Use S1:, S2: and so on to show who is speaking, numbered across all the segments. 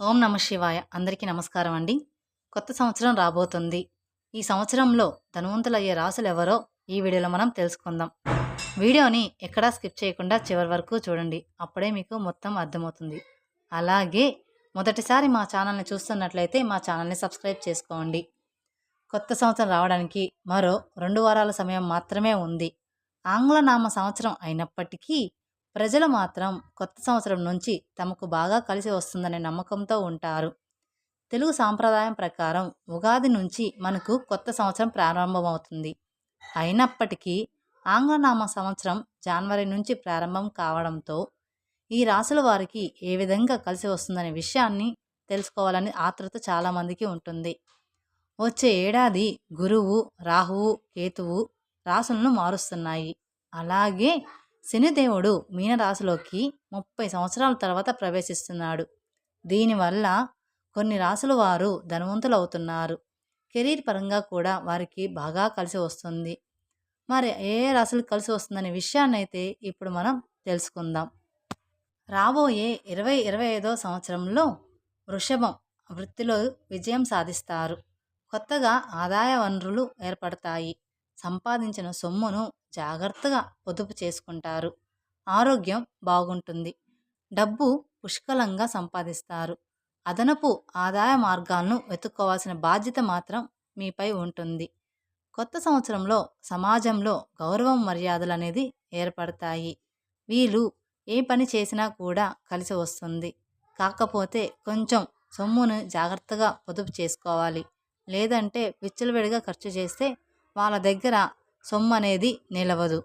S1: ఓం నమ శివాయ. అందరికీ నమస్కారం అండి. కొత్త సంవత్సరం రాబోతుంది. ఈ సంవత్సరంలో ధనవంతులయ్యే రాసులు ఎవరో ఈ వీడియోలో మనం తెలుసుకుందాం. వీడియోని ఎక్కడా స్కిప్ చేయకుండా చివరి వరకు చూడండి. అప్పుడే మీకు మొత్తం అర్థమవుతుంది. అలాగే మొదటిసారి మా ఛానల్ని చూస్తున్నట్లయితే మా ఛానల్ని సబ్స్క్రైబ్ చేసుకోండి. కొత్త సంవత్సరం రావడానికి మరో రెండు వారాల సమయం మాత్రమే ఉంది. ఆంగ్ల నామ సంవత్సరం అయినప్పటికీ ప్రజలు మాత్రం కొత్త సంవత్సరం నుంచి తమకు బాగా కలిసి వస్తుందనే నమ్మకంతో ఉంటారు. తెలుగు సాంప్రదాయం ప్రకారం ఉగాది నుంచి మనకు కొత్త సంవత్సరం ప్రారంభమవుతుంది. అయినప్పటికీ ఆంగ్లనామ సంవత్సరం జనవరి నుంచి ప్రారంభం కావడంతో ఈ రాసుల వారికి ఏ విధంగా కలిసి వస్తుందనే విషయాన్ని తెలుసుకోవాలని ఆతృత చాలామందికి ఉంటుంది. వచ్చే ఏడాది గురువు రాహువు కేతువు రాసులను మారుస్తున్నాయి. అలాగే శనిదేవుడు మీనరాశిలోకి ముప్పై సంవత్సరాల తర్వాత ప్రవేశిస్తున్నాడు. దీనివల్ల కొన్ని రాసుల వారు ధనవంతులు అవుతున్నారు కెరీర్ పరంగా కూడా వారికి బాగా కలిసి వస్తుంది. మరి ఏ రాశులు కలిసి వస్తుందనే విషయాన్ని అయితే ఇప్పుడు మనం తెలుసుకుందాం. రాబోయే ఇరవై ఇరవై ఐదో సంవత్సరంలో వృషభం వృత్తిలో విజయం సాధిస్తారు. కొత్తగా ఆదాయ వనరులు ఏర్పడతాయి. సంపాదించిన సొమ్మును జాగ్రత్తగా పొదుపు చేసుకుంటారు. ఆరోగ్యం బాగుంటుంది. డబ్బు పుష్కలంగా సంపాదిస్తారు. అదనపు ఆదాయ మార్గాలను వెతుక్కోవాల్సిన బాధ్యత మాత్రం మీపై ఉంటుంది. కొత్త సంవత్సరంలో సమాజంలో గౌరవం మర్యాదలు అనేది ఏర్పడతాయి. వీళ్ళు ఏ పని చేసినా కూడా కలిసి వస్తుంది. కాకపోతే కొంచెం సొమ్మును జాగ్రత్తగా పొదుపు చేసుకోవాలి. లేదంటే విచ్చలవిడిగా ఖర్చు చేస్తే వాళ్ళ దగ్గర సొమ్ము అనేది నిలవదు.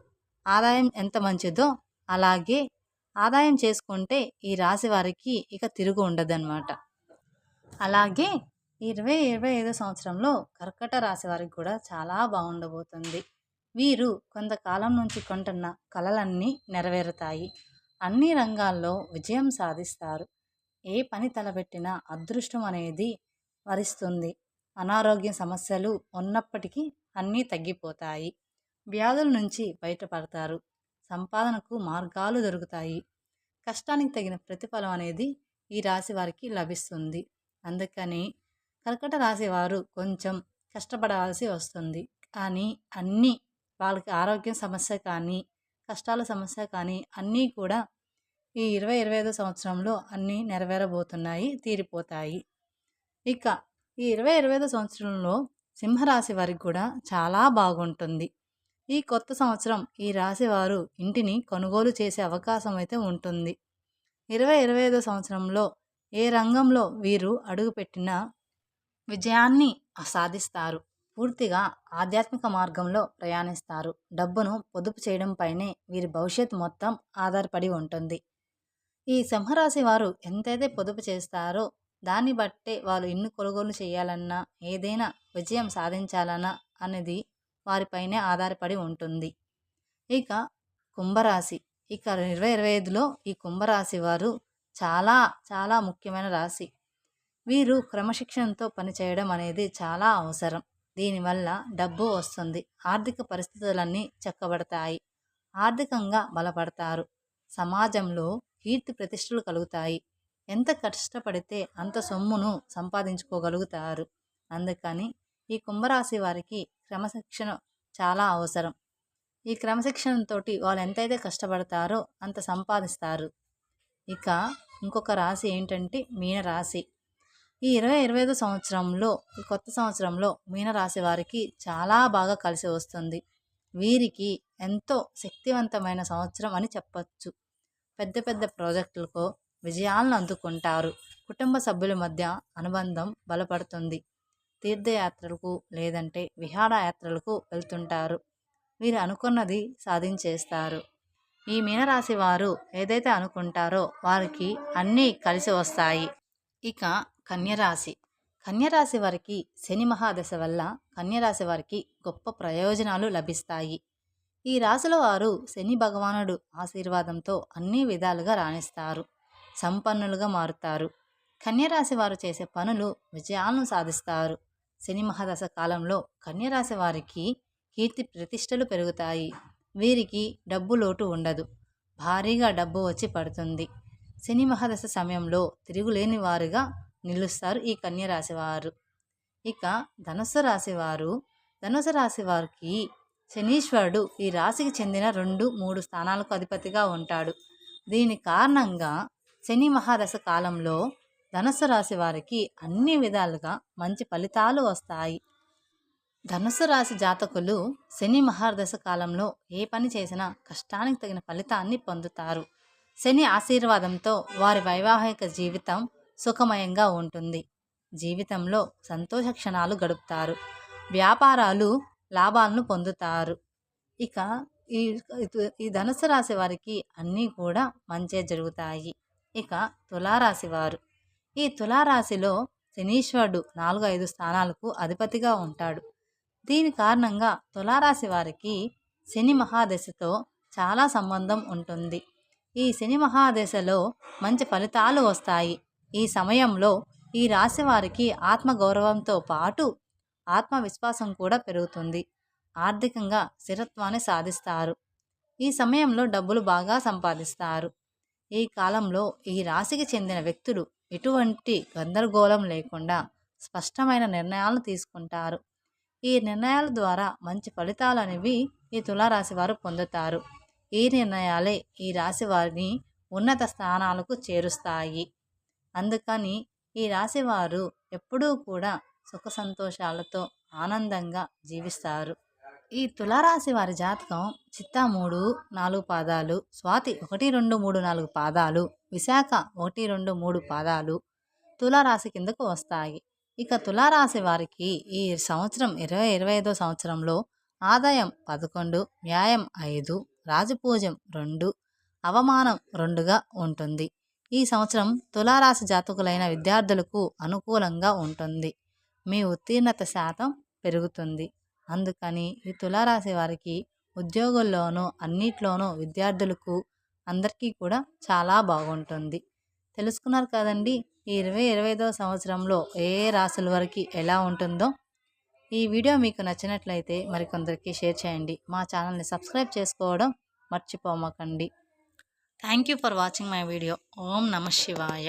S1: ఆదాయం ఎంత మంచిదో అలాగే ఆదాయం చేసుకుంటే ఈ రాశి వారికి ఇక తిరుగు ఉండదన్నమాట. అలాగే ఇరవై ఇరవై ఐదో సంవత్సరంలో కర్కట రాశి వారికి కూడా చాలా బాగుండబోతుంది. వీరు కొంతకాలం నుంచి కొంటున్న కలలన్నీ నెరవేరుతాయి. అన్ని రంగాల్లో విజయం సాధిస్తారు. ఏ పని తలపెట్టినా అదృష్టం అనేది వరిస్తుంది. అనారోగ్య సమస్యలు ఉన్నప్పటికీ అన్నీ తగ్గిపోతాయి. వ్యాధుల నుంచి బయటపడతారు. సంపాదనకు మార్గాలు దొరుకుతాయి. కష్టానికి తగిన ప్రతిఫలం అనేది ఈ రాశి వారికి లభిస్తుంది. అందుకని కర్కట రాశి వారు కొంచెం కష్టపడాల్సి వస్తుంది. కానీ అన్నీ వాళ్ళకి ఆరోగ్యం సమస్య కానీ కష్టాల సమస్య కానీ అన్నీ కూడా ఈ ఇరవై ఇరవై ఐదో సంవత్సరంలో అన్నీ నెరవేరబోతున్నాయి తీరిపోతాయి. ఇక ఈ ఇరవై ఇరవై ఐదో సంవత్సరంలో సింహరాశి వారికి కూడా చాలా బాగుంటుంది. ఈ కొత్త సంవత్సరం ఈ రాశి వారు ఇంటిని కొనుగోలు చేసే అవకాశం అయితే ఉంటుంది. ఇరవై ఇరవై ఐదో సంవత్సరంలో ఏ రంగంలో వీరు అడుగుపెట్టినా విజయాన్ని సాధిస్తారు. పూర్తిగా ఆధ్యాత్మిక మార్గంలో ప్రయాణిస్తారు. డబ్బును పొదుపు చేయడం పైనే వీరి భవిష్యత్ మొత్తం ఆధారపడి ఉంటుంది. ఈ సింహరాశి వారు ఎంతైతే పొదుపు చేస్తారో దాన్ని బట్టే వాళ్ళు ఎన్ని కొనుగోలు చేయాలన్నా ఏదైనా విజయం సాధించాలన్నా అనేది వారిపైనే ఆధారపడి ఉంటుంది. ఇక కుంభరాశి. ఇక ఇరవై ఇరవై ఐదులో ఈ కుంభరాశి వారు చాలా చాలా ముఖ్యమైన రాశి. వీరు క్రమశిక్షణతో పనిచేయడం అనేది చాలా అవసరం. దీనివల్ల డబ్బు వస్తుంది. ఆర్థిక పరిస్థితులన్నీ చక్కబడతాయి. ఆర్థికంగా బలపడతారు. సమాజంలో కీర్తి ప్రతిష్టలు కలుగుతాయి. ఎంత కష్టపడితే అంత సొమ్మును సంపాదించుకోగలుగుతారు. అందుకని ఈ కుంభరాశి వారికి క్రమశిక్షణ చాలా అవసరం. ఈ క్రమశిక్షణతో వాళ్ళు ఎంతైతే కష్టపడతారో అంత సంపాదిస్తారు. ఇక ఇంకొక రాశి ఏంటంటే మీనరాశి. ఈ ఇరవై ఇరవై ఐదు సంవత్సరంలో ఈ కొత్త సంవత్సరంలో మీనరాశి వారికి చాలా బాగా కలిసి వస్తుంది. వీరికి ఎంతో శక్తివంతమైన సంవత్సరం అని చెప్పచ్చు. పెద్ద పెద్ద ప్రాజెక్టులకు విజయాలను అందుకుంటారు. కుటుంబ సభ్యుల మధ్య అనుబంధం బలపడుతుంది. తీర్థయాత్రలకు లేదంటే విహారయాత్రలకు వెళ్తుంటారు. వీరు అనుకున్నది సాధించేస్తారు. ఈ మీనరాశి వారు ఏదైతే అనుకుంటారో వారికి అన్నీ కలిసి వస్తాయి. ఇక కన్యరాశి. కన్యరాశి వారికి శని మహాదశ వల్ల కన్యరాశి వారికి గొప్ప ప్రయోజనాలు లభిస్తాయి. ఈ రాశుల వారు శని భగవానుడు ఆశీర్వాదంతో అన్ని విధాలుగా రాణిస్తారు. సంపన్నులుగా మారుతారు. కన్యరాశి వారు చేసే పనులు విజయాలను సాధిస్తారు. శని మహాదశ కాలంలో కన్యరాశి వారికి కీర్తి ప్రతిష్టలు పెరుగుతాయి. వీరికి డబ్బు లోటు ఉండదు. భారీగా డబ్బు వచ్చి పడుతుంది. శని మహాదశ సమయంలో తిరుగులేని వారుగా నిలుస్తారు ఈ కన్యరాశి వారు ఇక ధనుసు రాశి వారు ధనుసు రాశి వారికి శనీశ్వరుడు ఈ రాశికి చెందిన రెండు మూడు స్థానాలకు అధిపతిగా ఉంటాడు. దీని కారణంగా శని మహాదశ కాలంలో ధనుసు రాశి వారికి అన్ని విధాలుగా మంచి ఫలితాలు వస్తాయి. ధనుసు రాశి జాతకులు శని మహాదశ కాలంలో ఏ పని చేసినా కష్టానికి తగిన ఫలితాన్ని పొందుతారు. శని ఆశీర్వాదంతో వారి వైవాహిక జీవితం సుఖమయంగా ఉంటుంది. జీవితంలో సంతోష క్షణాలు గడుపుతారు. వ్యాపారాలు లాభాలను పొందుతారు. ఇక ఈ ఈ ధనుసు రాశి వారికి అన్నీ కూడా మంచే జరుగుతాయి. ఇక తులారాశి వారు ఈ తులారాశిలో శనీశ్వరుడు నాలుగు ఐదు స్థానాలకు అధిపతిగా ఉంటాడు. దీని కారణంగా తులారాశి వారికి శని మహాదశతో చాలా సంబంధం ఉంటుంది. ఈ శని మహాదశలో మంచి ఫలితాలు వస్తాయి. ఈ సమయంలో ఈ రాశి వారికి ఆత్మగౌరవంతో పాటు ఆత్మవిశ్వాసం కూడా పెరుగుతుంది. ఆర్థికంగా స్థిరత్వాన్ని సాధిస్తారు. ఈ సమయంలో డబ్బులు బాగా సంపాదిస్తారు. ఈ కాలంలో ఈ రాశికి చెందిన వ్యక్తులు ఎటువంటి గందరగోళం లేకుండా స్పష్టమైన నిర్ణయాలు తీసుకుంటారు. ఈ నిర్ణయాల ద్వారా మంచి ఫలితాలు అనేవి ఈ తులారాశి వారు పొందుతారు. ఈ నిర్ణయాలే ఈ రాశి వారిని ఉన్నత స్థానాలకు చేరుస్తాయి. అందుకని ఈ రాశి వారు ఎప్పుడూ కూడా సుఖ సంతోషాలతో ఆనందంగా జీవిస్తారు. ఈ తులారాశి వారి జాతకం చిత్తా మూడు నాలుగు పాదాలు స్వాతి ఒకటి రెండు మూడు నాలుగు పాదాలు విశాఖ ఒకటి రెండు మూడు పాదాలు తులారాశి కిందకు వస్తాయి. ఇక తులారాశి వారికి ఈ సంవత్సరం ఇరవై ఇరవై ఐదో సంవత్సరంలో ఆదాయం పదకొండు వ్యాయం ఐదు రాజపూజం రెండు అవమానం రెండుగా ఉంటుంది. ఈ సంవత్సరం తులారాశి జాతకులైన విద్యార్థులకు అనుకూలంగా ఉంటుంది. మీ ఉత్తీర్ణత శాతం పెరుగుతుంది. అందుకని ఈ తులారాశి వారికి ఉద్యోగుల్లోనూ అన్నిట్లోనూ విద్యార్థులకు అందరికీ కూడా చాలా బాగుంటుంది. తెలుసుకున్నారు కదండి ఈ ఇరవై ఇరవై ఐదవ సంవత్సరంలో ఏ ఏ వరకు ఎలా ఉంటుందో. ఈ వీడియో మీకు నచ్చినట్లయితే మరికొందరికి షేర్ చేయండి. మా ఛానల్ని సబ్స్క్రైబ్ చేసుకోవడం మర్చిపోమకండి. Thank you for watching my video. ఓం నమ శివాయ.